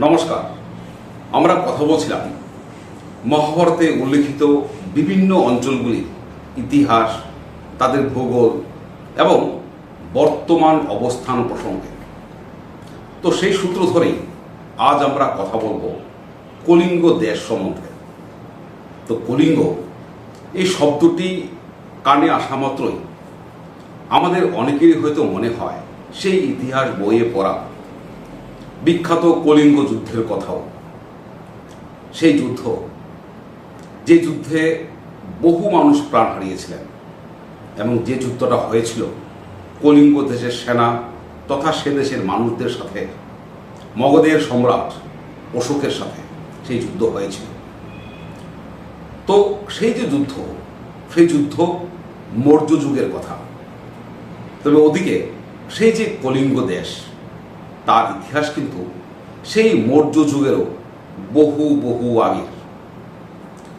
নমস্কার। আমরা কথা বলছিলাম মহাভারতে উল্লেখিত বিভিন্ন অঞ্চলগুলির ইতিহাস, তাদের ভূগোল এবং বর্তমান অবস্থান প্রসঙ্গে। তো সেই সূত্র ধরেই আজ আমরা কথা বলব কলিঙ্গ দেশ সম্বন্ধে। তো কলিঙ্গ, এই শব্দটি কানে আসা মাত্রই আমাদের অনেকেরই হয়তো মনে হয় সেই ইতিহাস বইয়ে পড়া বিখ্যাত কলিঙ্গ যুদ্ধের কথাও। সেই যুদ্ধ, যে যুদ্ধে বহু মানুষ প্রাণ হারিয়েছিলেন এবং যে যুদ্ধটা হয়েছিল, কলিঙ্গ দেশের সেনা তথা সে দেশের মানুষদের সাথে, মগধের সম্রাট অশোকের সাথে সেই যুদ্ধ হয়েছিল। তো সেই যে যুদ্ধ, সেই যুদ্ধ মৌর্য যুগের কথা। তবে ওদিকে সেই যে কলিঙ্গ দেশ তার ইতিহাস কিন্তু সেই মৌর্য যুগেরও বহু বহু আগের।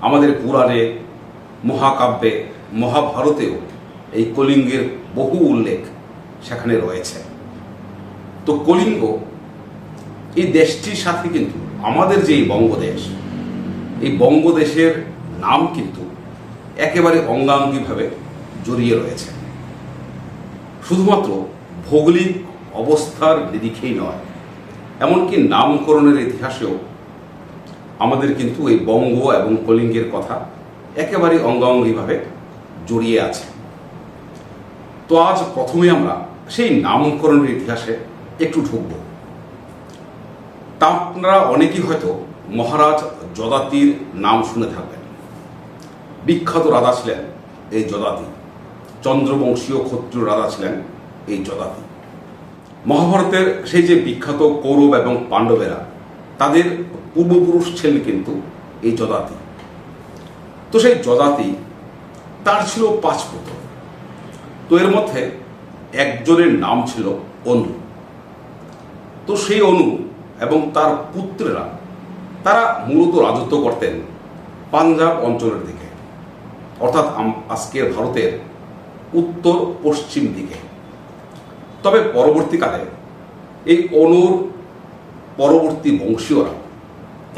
আমাদের পুরাণে, মহাকাব্যে, মহাভারতেও এই কলিঙ্গের বহু উল্লেখ সেখানে রয়েছে। তো কলিঙ্গ এই দেশটির সাথে কিন্তু আমাদের যে এই বঙ্গদেশ, এই বঙ্গদেশের নাম কিন্তু একেবারে অঙ্গাঙ্গিভাবে জড়িয়ে রয়েছে। শুধুমাত্র ভৌগোলিক অবস্থার নিরিখেই নয়। এমনকি নামকরণের ইতিহাসেও আমাদের কিন্তু এই বঙ্গ এবং কলিঙ্গের কথা একেবারে অঙ্গাঙ্গিভাবে জড়িয়ে আছে। তো আজ প্রথমে আমরা সেই নামকরণের ইতিহাসে একটু ঢুকব। তা আপনারা অনেকেই হয়তো মহারাজ যদাতির নাম শুনে থাকবেন। বিখ্যাত রাজা ছিলেন এই যদাতি। চন্দ্রবংশীয় ক্ষত্রিয় রাজা ছিলেন এই যদাতি। মহাভারতের সেই যে বিখ্যাত কৌরব এবং পাণ্ডবেরা, তাদের পূর্বপুরুষ ছিলেন কিন্তু এই যদাতি তো সেই যদাতি তার ছিল পাঁচ পুত্র। তো এর মধ্যে একজনের নাম ছিল অনু। তো সেই অনু এবং তার পুত্রেরা, তারা মূলত রাজত্ব করতেন পাঞ্জাব অঞ্চলের দিকে, অর্থাৎ আজকের ভারতের উত্তর পশ্চিম দিকে। তবে পরবর্তীকালে এই অনুর পরবর্তী বংশীয়রা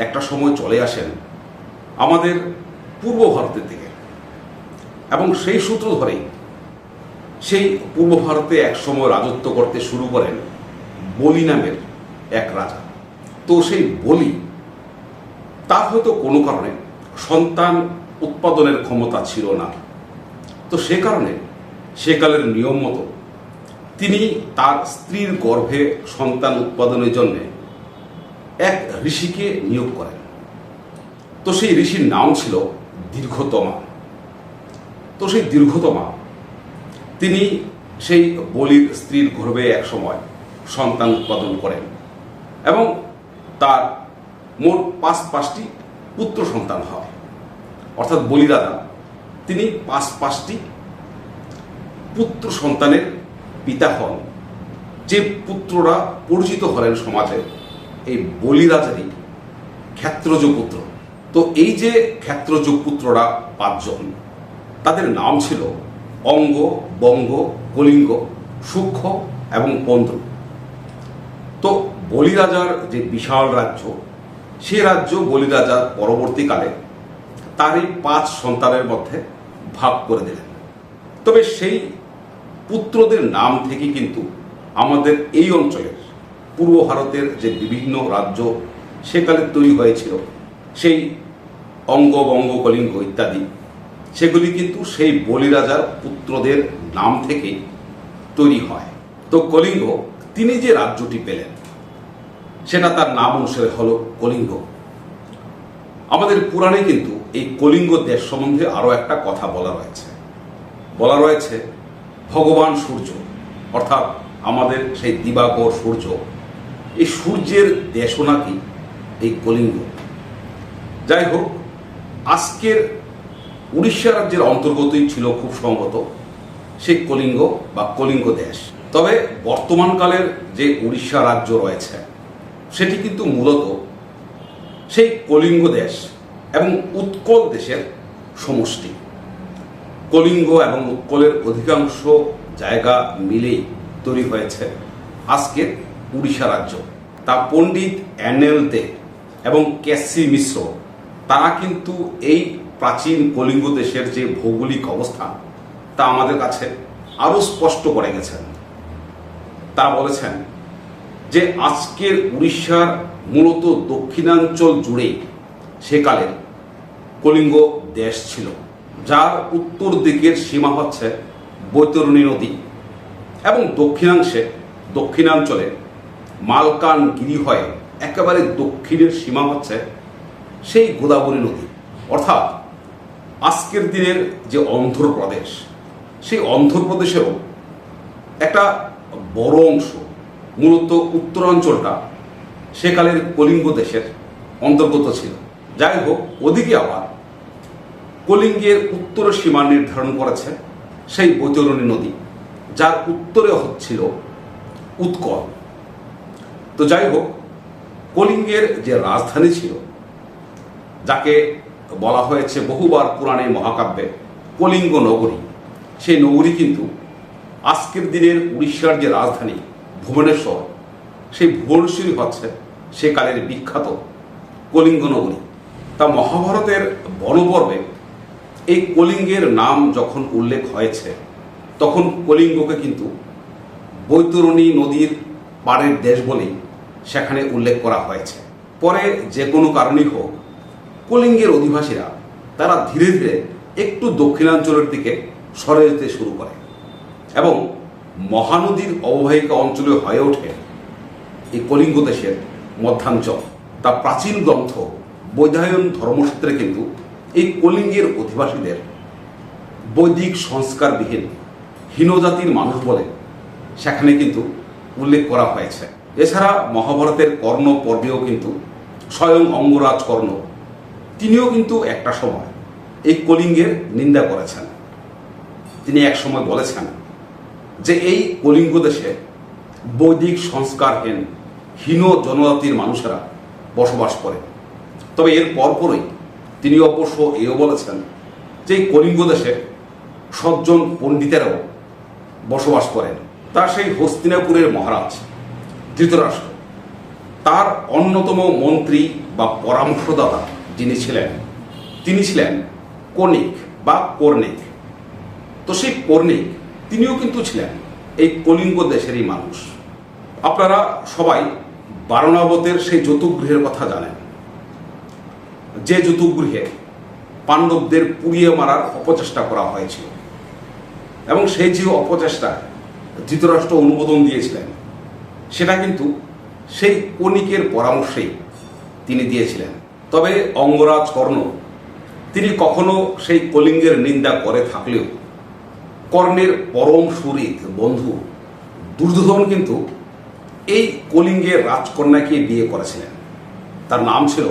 একটা সময় চলে আসেন আমাদের পূর্ব ভারতের দিকে। এবং সেই সূত্র ধরেই সেই পূর্ব ভারতে একসময় রাজত্ব করতে শুরু করেন বলি নামের এক রাজা। তো সেই বলি তার হয়তো কোনো কারণে সন্তান উৎপাদনের ক্ষমতা ছিল না। তো সে কারণে সেকালের নিয়ম মতো তিনি তার স্ত্রীর গর্ভে সন্তান উৎপাদনের জন্য এক ঋষিকে নিয়োগ করেন। তো সেই ঋষির নাম ছিল দীর্ঘতমা। তো সেই দীর্ঘতমা, তিনি সেই বলির স্ত্রীর গর্ভে এক সময় সন্তান উৎপাদন করেন এবং তার মোট পাঁচ পাঁচটি পুত্র সন্তান হয়। অর্থাৎ বলিদাদা তিনি পাঁচ পাঁচটি পুত্র সন্তানের পিতা হন, যে পুত্ররা পরিচিত হলেন সমাজে, এই বলিরাজারই ক্ষেত্রজ পুত্র। তো এই যে ক্ষেত্রজ পুত্ররা পাঁচজন, তাদের নাম ছিল অঙ্গ, বঙ্গ, কলিঙ্গ, সূক্ষ্ম এবং পন্দ্র। তো বলিরাজার যে বিশাল রাজ্য, সে রাজ্য বলিরাজার পরবর্তীকালে তারই পাঁচ সন্তানের মধ্যে ভাগ করে দিলেন। তবে সেই পুত্রদের নাম থেকে কিন্তু আমাদের এই অঞ্চলের পূর্ব ভারতের যে বিভিন্ন রাজ্য সেকালে তৈরি হয়েছিল, সেই অঙ্গ বঙ্গ কলিঙ্গ ইত্যাদি, সেগুলি কিন্তু সেই বলিরাজার পুত্রদের নাম থেকেই তৈরি হয়। তো কলিঙ্গ, তিনি যে রাজ্যটি পেলেন, সেটা তার নাম অনুসারে হল কলিঙ্গ। আমাদের পুরাণে কিন্তু এই কলিঙ্গ দেশ সম্বন্ধে আরও একটা কথা বলা রয়েছে। বলা রয়েছে ভগবান সূর্য, অর্থাৎ আমাদের সেই দিবাকর সূর্য। এই সূর্যের দেশও নাকি এই কলিঙ্গ। যাই হোক, আজকের উড়িষ্যা রাজ্যের অন্তর্গতই ছিল খুব সম্ভবত সেই কলিঙ্গ বা কলিঙ্গ দেশ। তবে বর্তমানকালের যে উড়িষ্যা রাজ্য রয়েছে, সেটি কিন্তু মূলত সেই কলিঙ্গ দেশ এবং উৎকল দেশের সমষ্টি। কলিঙ্গ এবং উৎকলের অধিকাংশ জায়গা মিলে তৈরি হয়েছে। আজকের উড়িষ্যা রাজ্য, তা পণ্ডিত অ্যানেল দে এবং ক্যাসি মিশ্র, তারা কিন্তু এই প্রাচীন কলিঙ্গ দেশের যে ভৌগোলিক অবস্থান, তা আমাদের কাছে আরও স্পষ্ট করে গেছেন। তারা বলেছেন যে আজকের উড়িষ্যার মূলত দক্ষিণাঞ্চল জুড়ে সেকালের কলিঙ্গ দেশ ছিল। যার উত্তর দিকের সীমা হচ্ছে বৈতরণী নদী এবং দক্ষিণাংশে দক্ষিণাঞ্চলে মালকানগিরি হয়ে একেবারে দক্ষিণের সীমা হচ্ছে সেই গোদাবরী নদী। অর্থাৎ আজকের দিনের যে অন্ধ্রপ্রদেশ, সেই অন্ধ্রপ্রদেশেরও একটা বড় অংশ, মূলত উত্তরাঞ্চলটা সেকালের কলিঙ্গ দেশের অন্তর্গত ছিল। যাই হোক, ওদিকে আবার কলিঙ্গের উত্তর সীমা নির্ধারণ করেছে সেই বৈতরণী নদী, যার উত্তরে হচ্ছিল উৎকল। তো যাই হোক, কলিঙ্গের যে রাজধানী ছিল, যাকে বলা হয়েছে বহুবার পুরাণে মহাকাব্যে কলিঙ্গ নগরী, সেই নগরী কিন্তু আজকের দিনের উড়িষ্যার যে রাজধানী ভুবনেশ্বর, সেই ভুবনেশ্বরই হচ্ছে সেকালের বিখ্যাত কলিঙ্গ নগরী। তা মহাভারতের বনপর্বে এই কলিঙ্গের নাম যখন উল্লেখ হয়েছে, তখন কলিঙ্গকে কিন্তু বৈতরণী নদীর পাড়ের দেশ বলেই সেখানে উল্লেখ করা হয়েছে। পরে যে কোনো কারণেই হোক, কলিঙ্গের অধিবাসীরা তারা ধীরে ধীরে একটু দক্ষিণাঞ্চলের দিকে সরে যেতে শুরু করে এবং মহানদীর অববাহিকা অঞ্চলে হয়ে ওঠে এই কলিঙ্গ দেশের মধ্যাঞ্চল। তা প্রাচীন গ্রন্থ বৈধায়ন ধর্মসূত্রে কিন্তু এই কলিঙ্গের অধিবাসীদের বৈদিক সংস্কারবিহীন হীনজাতির মানুষ বলে সেখানে কিন্তু উল্লেখ করা হয়েছে। এছাড়া মহাভারতের কর্ণ পর্বেও কিন্তু স্বয়ং অঙ্গরাজ কর্ণ, তিনিও কিন্তু একটা সময় এই কলিঙ্গের নিন্দা করেছেন। তিনি এক সময় বলেছেন যে এই কলিঙ্গ দেশে বৈদিক সংস্কারহীন হীন জনজাতির মানুষেরা বসবাস করে। তবে এর পরপরই তিনি অবশ্য এও বলেছেন যে কলিঙ্গ দেশে সজ্জন পণ্ডিতেরাও বসবাস করেন। তার সেই হস্তিনাপুরের মহারাজ, ধৃতরাষ্ট্র। তার অন্যতম মন্ত্রী বা পরামর্শদাতা যিনি ছিলেন, তিনি ছিলেন কর্ণিক বা কর্ণিক। তো সেই কর্ণিক, তিনিও কিন্তু ছিলেন এই কলিঙ্গ দেশেরই মানুষ। আপনারা সবাই বারণাবতের সেই যতুগৃহের কথা জানেন। যে যতুগৃহে পাণ্ডবদের পুড়িয়ে মারার অপচেষ্টা করা হয়েছিল। এবং সেই যে অপচেষ্টা ধৃতরাষ্ট্র অনুমোদন দিয়েছিলেন, সেটা কিন্তু সেই কণিকের পরামর্শেই তিনি দিয়েছিলেন। তবে অঙ্গরাজ কর্ণ তিনি কখনো সেই কলিঙ্গের নিন্দা করে থাকলেও কর্ণের পরম সুরিত বন্ধু দুর্যোধন কিন্তু এই কলিঙ্গের রাজকন্যাকে বিয়ে করেছিলেন। তার নাম ছিল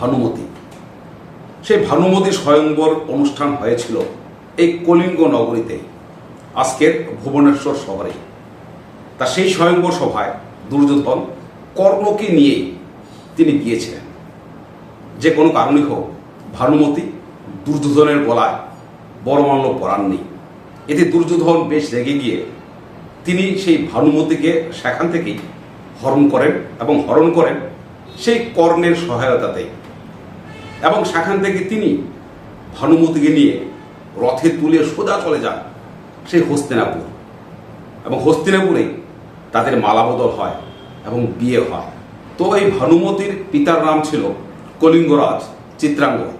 ভানুমতি। সেই ভানুমতি স্বয়ংবর অনুষ্ঠান হয়েছিল এই কলিঙ্গ নগরীতে, আজকের ভুবনেশ্বর শহরে। তা সেই স্বয়ংবর সভায় দুর্যোধন কর্ণকে নিয়ে তিনি গিয়েছিলেন। যে কোনো কারণই হোক, ভানুমতি দুর্যোধনের গলায় বড়মাল্য পরাননি এতে দুর্যোধন বেশ রেগে গিয়ে তিনি সেই ভানুমতিকে সেখান থেকেই হরণ করেন এবং হরণ করেন সেই কর্ণের সহায়তাতে এবং সেখান থেকে তিনি ভানুমতিকে নিয়ে রথে তুলে সোজা চলে যান সেই হস্তিনাপুর। এবং হস্তিনাপুরে তাদের মালাবদল হয় এবং বিয়ে হয়। তো এই ভানুমতির পিতার নাম ছিল কলিঙ্গরাজ চিত্রাঙ্গদ।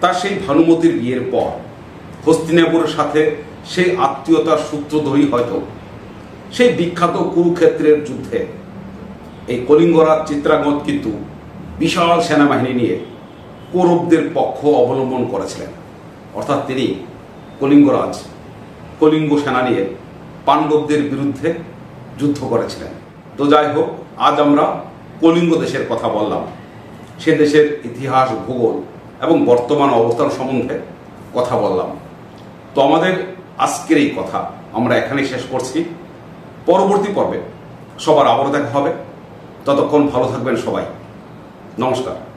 তার সেই ভানুমতির বিয়ের পর হস্তিনাপুরের সাথে সেই আত্মীয়তার সূত্র হয়তো সেই বিখ্যাত কুরুক্ষেত্রের যুদ্ধে এই কলিঙ্গরাজ চিত্রাঙ্গদ কিন্তু বিশাল সেনাবাহিনী নিয়ে কৌরবদের পক্ষ অবলম্বন করেছিলেন। অর্থাৎ তিনি কলিঙ্গরাজ, কলিঙ্গ সেনা নিয়ে পাণ্ডবদের বিরুদ্ধে যুদ্ধ করেছিলেন। তো যাই হোক, আজ আমরা কলিঙ্গ দেশের কথা বললাম। সে দেশের ইতিহাস, ভূগোল এবং বর্তমান অবস্থান সম্বন্ধে কথা বললাম। তো আমাদের আজকের এই কথা আমরা এখানেই শেষ করছি। পরবর্তী পর্বে সবার আবারও দেখা হবে। ততক্ষণ ভালো থাকবেন সবাই। নমস্কার